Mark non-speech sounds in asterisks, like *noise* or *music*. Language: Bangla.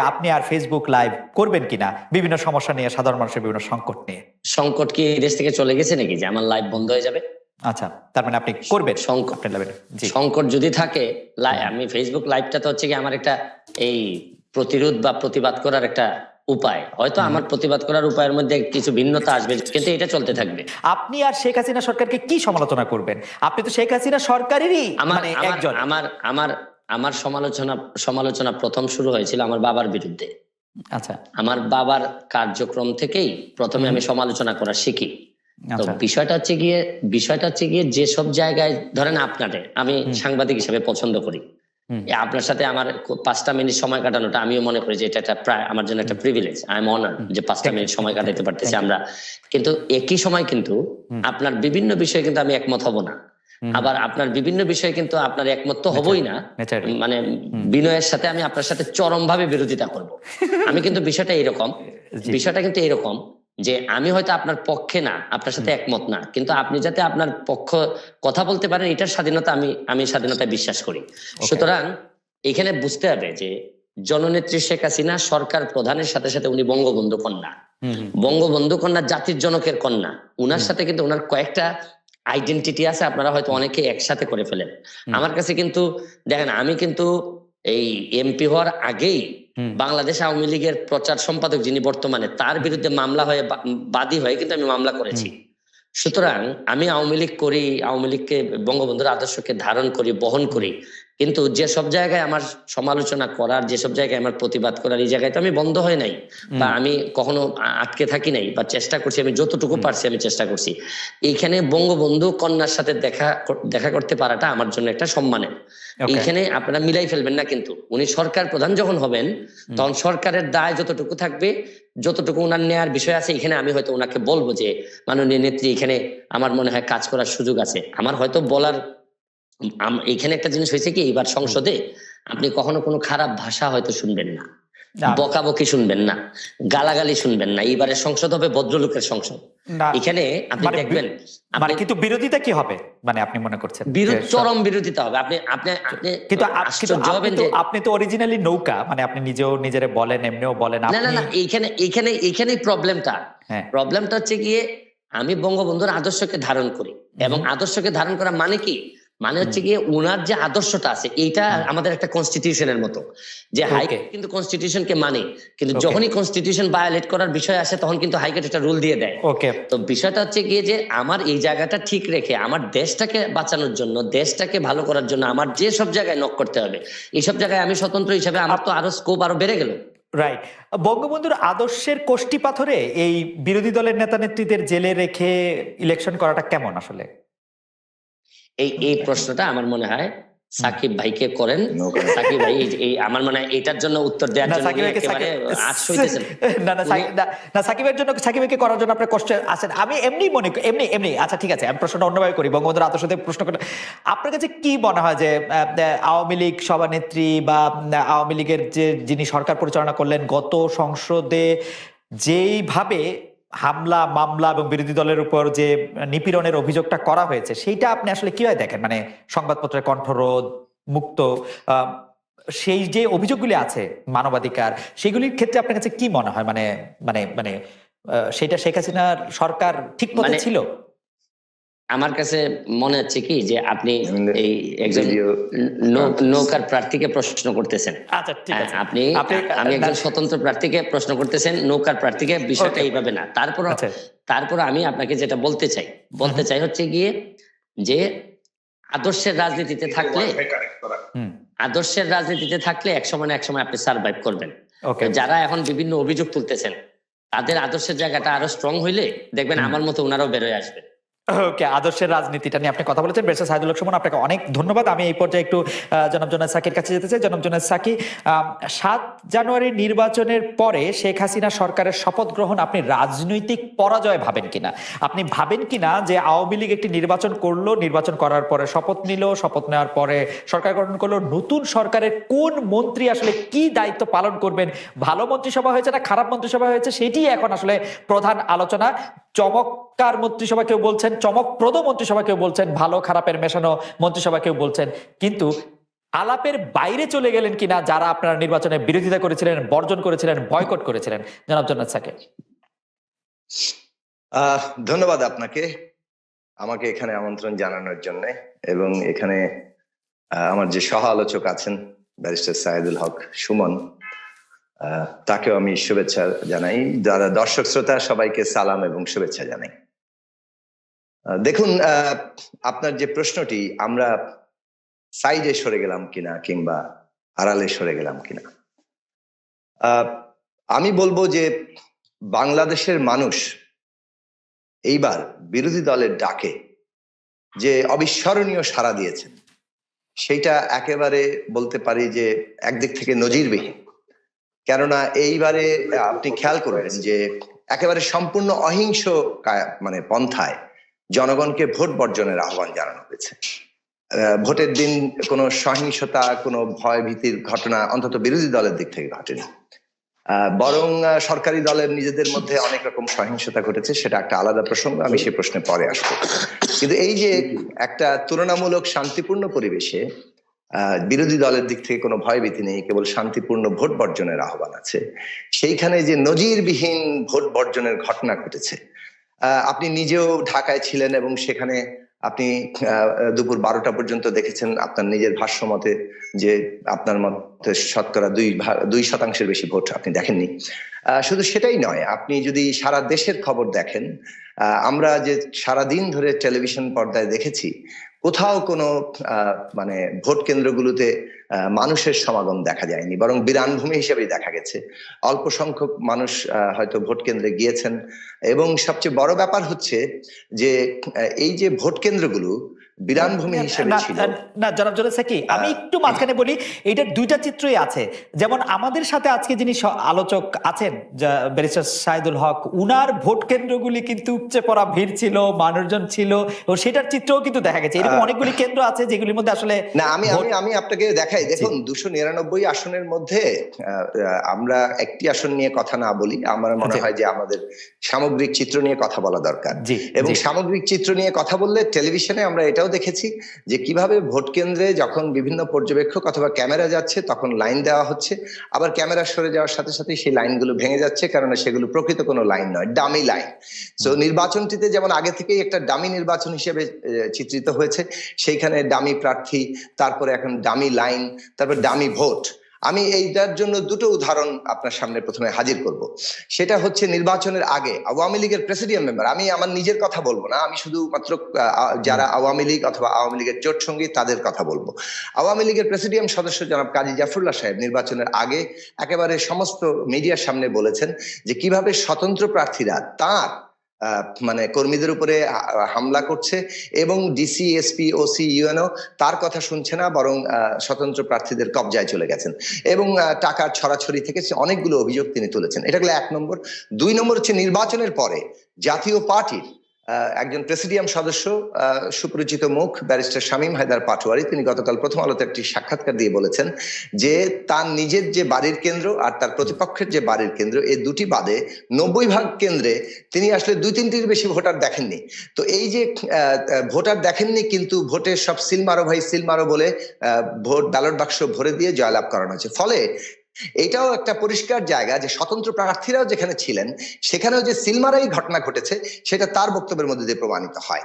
যে আপনি আর ফেসবুক লাইভ করবেন কিনা? বিভিন্ন সমস্যা নিয়ে সাধারণ মানুষের বিভিন্ন সংকট নিয়ে। সংকট কি এই দেশ থেকে চলে গেছে নাকি? যে আমার লাইভ বন্ধ হয়ে যাবে? আচ্ছা তার মানে আপনি করবেন? সংকট। সংকট যদি থাকে লাই- আমি ফেসবুক লাইভটা তো হচ্ছে কি আমার একটা এই প্রতিরোধ বা প্রতিবাদ করার একটা উপায়। হয়তো আমার প্রতিবাদ করার উপায়ের মধ্যে কিছু ভিন্নতা আসবে কিন্তু এটা চলতে থাকবে। আপনি আর শেখ হাসিনা সরকারকে কি সমালোচনা করবেন? আপনি তো শেখ হাসিনা সরকারেরই মানে আমার- একজন। আমার আমার আমার সমালোচনা সমালোচনা প্রথম শুরু হয়েছিল আমার বাবার বিরুদ্ধে। আচ্ছা। আমার বাবার কার্যক্রম থেকেই প্রথমে আমি সমালোচনা করা শিখি। তো আচ্ছা। বিষয়টা হচ্ছে গিয়ে বিষয়টা হচ্ছে গিয়ে যেসব জায়গায় ধরেন আপনাদের আমি সাংবাদিক হিসেবে পছন্দ করি। আপনার সাথে আমার পাঁচটা মিনিট সময় কাটানোটা আমিও মনে করি যে এটা একটা প্রায় আমার জন্য একটা প্রিভিলেজ আই এম অনার যে পাঁচটা মিনিট সময় কাটাতে পারতেছি আমরা। কিন্তু একই সময় কিন্তু আপনার বিভিন্ন বিষয়ে কিন্তু আমি একমত হব না। আবার আপনার বিভিন্ন বিষয়ে কিন্তু আপনার একমত তো হবই না। মানে বিনয়ের সাথে আমি আপনার সাথে চরম ভাবে বিরোধিতা করব। আমি কিন্তু বিষয়টা এরকম *laughs* বিষয়টা কিন্তু এরকম যে আমি হয়তো আপনার পক্ষে না আপনার সাথে একমত না কিন্তু আপনি যাতে আপনার পক্ষ কথা বলতে পারেন এটার স্বাধীনতা আমি আমি স্বাধীনতায় বিশ্বাস করি। সুতরাং এখানে বুঝতে হবে যে জননেত্রী শেখ হাসিনা সরকার প্রধানের সাথে সাথে উনি বঙ্গবন্ধু কন্যা। বঙ্গবন্ধু কন্যা জাতির জনকের কন্যা। উনার সাথে কিন্তু ওনার কয়েকটা আইডেন্টিটি আছে আপনারা হয়তো অনেকে একসাথে করে ফেলেন। আমার কাছে কিন্তু দেখেন আমি কিন্তু এই এমপি হওয়ার আগেই বাংলাদেশ আওয়ামী লীগের প্রচার সম্পাদক যিনি বর্তমানে তার বিরুদ্ধে মামলা হয়ে বাদী হয়ে কিন্তু আমি মামলা করেছি। সুতরাং আমি আওয়ামী লীগ করি আওয়ামী লীগকে বঙ্গবন্ধুর আদর্শকে ধারণ করি বহন করি। কিন্তু যে সব জায়গায় আমার সমালোচনা করার যেসব জায়গায় আমার প্রতিবাদ করার এই জায়গায় তো আমি বন্ধ হয় নাই বা আমি কখনো আটকে থাকি নাই বা চেষ্টা করছি আমি যতটুকু পারছি আমি চেষ্টা করছি। এইখানে বঙ্গবন্ধু কন্যার সাথে দেখা দেখা করতে পারাটা আমার জন্য একটা সম্মানের। এইখানে আপনারা মিলাই ফেলবেন না কিন্তু। উনি সরকার প্রধান যখন হবেন তখন সরকারের দায় যতটুকু থাকবে যতটুকু ওনার নেয়ার বিষয় আছে এখানে আমি হয়তো ওনাকে বলব যে মাননীয় নেত্রী এখানে আমার মনে হয় কাজ করার সুযোগ আছে। আমার হয়তো বলার এখানে একটা জিনিস হয়েছে কি এবার সংসদে আপনি কখনো কোনো খারাপ ভাষা হয়তো শুনবেন না। বকাবকি শুনবেন না গালাগালি শুনবেন না এইবারের সংসদ হবে ভদ্রলোকের সংসদ। এখানে আপনি মানে দেখবেন মানে কিন্তু বিরোধিতা কি হবে মানে আপনি মনে করছেন? বিরোধ চরম বিরোধিতা হবে। আপনি আপনি আপনি কিন্তু আপনি তো যে আপনি তো অরিজিনালি নৌকা মানে আপনি নিজেও নিজেরে বলেন এমনিও বলেন না না না এইখানে এইখানে এইখানেই প্রবলেমটা হ্যাঁ। প্রবলেমটা হচ্ছে গিয়ে আমি বঙ্গবন্ধুর আদর্শকে ধারণ করি। এবং আদর্শকে ধারণ করা মানে কি? মানে হচ্ছে গিয়ে উনার যে আদর্শটা আছে এইটা আমাদের একটা কনস্টিটিউশনের মতো। যে হাইকোর্ট কিন্তু কনস্টিটিউশনকে মানে কিন্তু যখনই কনস্টিটিউশন ভায়োলেট করার বিষয় আসে তখন কিন্তু হাইকোর্ট একটা রুল দিয়ে দেয়। ওকে তো বিষয়টা হচ্ছে গিয়ে যে আমার এই জায়গাটা ঠিক রেখে আমার দেশটাকে বাঁচানোর জন্য দেশটাকে ভালো করার জন্য আমার যে সব জায়গায় নক করতে হবে এইসব জায়গায় আমি স্বতন্ত্র হিসাবে আমার তো আরও স্কোপ আরও বেড়ে গেল। রাইট বঙ্গবন্ধুর আদর্শের কোষ্ঠী পাথরে এই বিরোধী দলের নেতা নেত্রীদের জেলে রেখে ইলেকশন করাটা কেমন আসলে? এই এই প্রশ্নটা আমার মনে হয় সাকিব ভাইকে করেন। সাকিব ভাই এই- আমার মনে হয় এটার জন্য উত্তর দেওয়ার না জন্য একেবারে *laughs* না না সাকিব- না, না সাকিবের জন্য সাকিব ভাইকে করার জন্য আপনার কষ্ট আছেন। আমি এমনি মনে করি- এমনি এমনি। আচ্ছা ঠিক আছে আমি প্রশ্নটা অন্যভাবে করি। বঙ্গবন্ধুর আদর্শ থেকে প্রশ্ন করেন আপনার কাছে কি মনে হয় যে আওয়ামী লীগ সভানেত্রী বা আওয়ামী লীগের যে যিনি সরকার পরিচালনা করলেন গত সংসদে যেইভাবে হামলা মামলা এবং বিরোধী দলের উপর যে নিপীড়নের অভিযোগটা করা হয়েছে সেইটা আপনি আসলে কীভাবে দেখেন? মানে সংবাদপত্রের কণ্ঠরোধ মুক্ত আহ, সেই যে অভিযোগগুলি আছে মানবাধিকার সেগুলির ক্ষেত্রে আপনার কাছে কি মনে হয়? মানে মানে মানে সেটা শেখ হাসিনার সরকার ঠিক পথে মানে ছিল? আমার কাছে মনে হচ্ছে কি যে আপনি এই একজন নৌকার প্রার্থীকে প্রশ্ন করতেছেন। আচ্ছা ঠিক আছে। হ্যাঁ, আপনি আপনি আমি একজন স্বতন্ত্র প্রার্থীকে প্রশ্ন করতেছেন নৌকার প্রার্থীকে বিষয়টা এইভাবে না। তারপর আচ্ছা। তারপর আমি আপনাকে যেটা বলতে চাই বলতে চাই হচ্ছে গিয়ে যে আদর্শের রাজনীতিতে থাকলে আদর্শের রাজনীতিতে থাকলে এক সময় না এক সময় আপনি সার্ভাইভ করবেন। যারা এখন বিভিন্ন অভিযোগ তুলতেছেন তাদের আদর্শের জায়গাটা আরও স্ট্রং হইলে দেখবেন আমার মতো ওনারাও বেরোয় আসবে। ওকে, আদর্শের রাজনীতিটা নিয়ে আপনি কথা বলেছেন। বেরসা সাইদুল সুমন, আপনাকে অনেক ধন্যবাদ। আমি এই পর্যায়ে একটু জনাব সাকির কাছে যেতে চাই। জনাব সাকি সাত জানুয়ারি নির্বাচনের পরে শেখ হাসিনা সরকারের শপথ গ্রহণ আপনি রাজনৈতিক পরাজয় ভাবেন কিনা? আপনি ভাবেন কিনা যে আওয়ামী লীগ একটি নির্বাচন করল, নির্বাচন করার পরে শপথ নিল, শপথ নেওয়ার পরে সরকার গঠন করল। নতুন সরকারের কোন মন্ত্রী আসলে কি দায়িত্ব পালন করবেন? ভালো মন্ত্রিসভা হয়েছে না খারাপ মন্ত্রিসভা হয়েছে সেটি এখন আসলে প্রধান আলোচনা। চমৎকার মন্ত্রিসভা কেউ বলছেন চমকপ্রদ মন্ত্রিসভা কেউ বলছেন ভালো খারাপের মেশানো মন্ত্রিসভা কেউ বলছেন কিন্তু আলাপের বাইরে চলে গেলেন কিনা যারা আপনারা নির্বাচনে বিরোধিতা করেছিলেন বর্জন করেছিলেন বয়কট করেছিলেন জনাব জন্নাত সাকিব আহ, ধন্যবাদ আপনাকে আমাকে এখানে আমন্ত্রণ জানানোর জন্য এবং এখানে আমার যে সহ আলোচক আছেন ব্যারিস্টার সাইদুল হক সুমন তাকেও আমি শুভেচ্ছা জানাই যারা দর্শক শ্রোতা সবাইকে সালাম এবং শুভেচ্ছা জানাই। দেখুন আপনার যে প্রশ্নটি, আমরা সাইডে সরে গেলাম কিনা কিংবা আড়ালে সরে গেলাম কিনা? আমি বলব যে বাংলাদেশের মানুষ এইবার বিরোধী দলের ডাকে যে অবিস্মরণীয় সাড়া দিয়েছেন, সেইটা একেবারে বলতে পারি যে একদিক থেকে নজিরবিহীন। কেননা এইবারে আপনি খেয়াল করবেন যে একেবারে সম্পূর্ণ অহিংস মানে পন্থায় জনগণকে ভোট বর্জনের আহ্বান জানানো হয়েছে। ভোটের দিন কোনো সহিংসতা, কোনো ভয় ভীতির ঘটনা অন্তত বিরোধী দলের দিক থেকে ঘটেনি। বরং সরকারি দলের নিজেদের মধ্যে অনেক রকম সহিংসতা ঘটেছে, সেটা একটা আলাদা প্রসঙ্গ, আমি সে প্রশ্নে পরে আসব। কিন্তু এই যে একটা তুলনামূলক শান্তিপূর্ণ পরিবেশে বিরোধী দলের দিক থেকে কোনো ভয়ভীতি নেই, কেবল শান্তিপূর্ণ ভোট বর্জনের আহ্বান আছে, সেইখানে যে নজিরবিহীন ভোট বর্জনের ঘটনা ঘটেছে আপনি নিজেও ঢাকায় ছিলেন এবং সেখানে আপনি দুপুর বারোটা পর্যন্ত দেখেছেন আপনার নিজের ভাষ্য মতে যে আপনার মতে শতকরা দুই দুই শতাংশের বেশি ভোট আপনি দেখেননি। শুধু সেটাই নয়, আপনি যদি সারা দেশের খবর দেখেন আমরা যে সারা দিন ধরে টেলিভিশন পর্দায় দেখেছি কোথাও কোনো মানে ভোট কেন্দ্রগুলোতে মানুষের সমাগম দেখা যায়নি, বরং বিরানভূমি হিসেবেই দেখা গেছে। অল্প সংখ্যক মানুষ হয়তো ভোট কেন্দ্রে গিয়েছেন। এবং সবচেয়ে বড় ব্যাপার হচ্ছে যে এই যে ভোট কেন্দ্রগুলো বিরানভূমি হিসেবে ছিল। না জনাব আমি একটু মাঝখানে বলি দুইটা চিত্রই আছে। যেমন আমাদের সাথে আজকে যিনি আলোচক আছেন ব্যারিস্টার সাইদুল হক উনার ভোট কেন্দ্রগুলি কিন্তু উপচে পড়া ভিড় ছিল মানুষজন ছিল এবং সেটার চিত্রও কিন্তু দেখা গেছে। এরকম অনেকগুলি কেন্দ্র আছে যেগুলির মধ্যে আসলে না আমি আমি আমি আপনাকে দেখাই। দেখুন দুশো নিরানব্বই আসনের মধ্যে আমরা একটি আসন নিয়ে কথা না বলি আমার মনে হয় যে আমাদের সামগ্রিক চিত্র নিয়ে কথা বলা দরকার। এবং সামগ্রিক চিত্র নিয়ে কথা বললে টেলিভিশনে আমরা এটাও দেখেছি যে কীভাবে ভোট কেন্দ্রে যখন বিভিন্ন পর্যবেক্ষক অথবা ক্যামেরা যাচ্ছে তখন লাইন দেওয়া হচ্ছে। আবার ক্যামেরা সরে যাওয়ার সাথে সাথে সেই লাইনগুলো ভেঙে যাচ্ছে কারণ সেগুলো প্রকৃত কোনো লাইন নয় ডামি লাইন। তো নির্বাচনটিতে যেমন আগে থেকেই একটা ডামি নির্বাচন হিসেবে চিত্রিত হয়েছে সেইখানে ডামি প্রার্থী তারপরে এখন ডামি লাইন তারপর ডামি ভোট। আমি এইটার জন্য দুটো উদাহরণ আপনার সামনে প্রথমে হাজির করব। সেটা হচ্ছে নির্বাচনের আগে আওয়ামী লীগের প্রেসিডিয়াম মেম্বার, আমি আমার নিজের কথা বলব না, আমি শুধুমাত্র যারা আওয়ামী লীগ অথবা আওয়ামী লীগের জোট সঙ্গী তাদের কথা বলব। আওয়ামী লীগের প্রেসিডিয়াম সদস্য জনাব কাজী জাফরুল্লাহ সাহেব নির্বাচনের আগে একেবারে সমস্ত মিডিয়ার সামনে বলেছেন যে কীভাবে স্বতন্ত্র প্রার্থীরা তার মানে কর্মীদের উপরে হামলা করছে এবং ডিসি এসপি ওসি ইউএনও তার কথা শুনছে না, বরং স্বতন্ত্র প্রার্থীদের কবজায় চলে গেছেন। এবং টাকার ছড়াছড়ি থেকে অনেকগুলো অভিযোগ তিনি তুলেছেন। এটা হলো এক নম্বর। দুই নম্বর হচ্ছে নির্বাচনের পরে জাতীয় পার্টির একজন প্রেসিডিয়াম সদস্য সুপরিচিত মুখ, ব্যারিস্টার শামীম হায়দার পাটোয়ারি, তিনি গতকাল প্রথম আলোতে একটি সাক্ষাৎকার দিয়ে বলেছেন যে তার নিজের যে বাড়ির কেন্দ্র আর তার প্রতিপক্ষের যে বাড়ির কেন্দ্র, এই দুটি বাদে নব্বই ভাগ কেন্দ্রে তিনি আসলে দুই তিনটির বেশি ভোটার দেখেননি। তো এই যে ভোটার দেখেননি কিন্তু ভোটের সব সিল মারো ভাই সিল মারো বলে ভোট ব্যালট বাক্স ভরে দিয়ে জয়লাভ করানো হয়েছে। ফলে এটাও একটা পরিষ্কার জায়গা যে স্বতন্ত্র প্রার্থীরাও যেখানে ছিলেন, সেখানেও যে সিলমারাই ঘটনা ঘটেছে, সেটা তার বক্তব্যের মধ্যে দিয়ে প্রমাণিত হয়।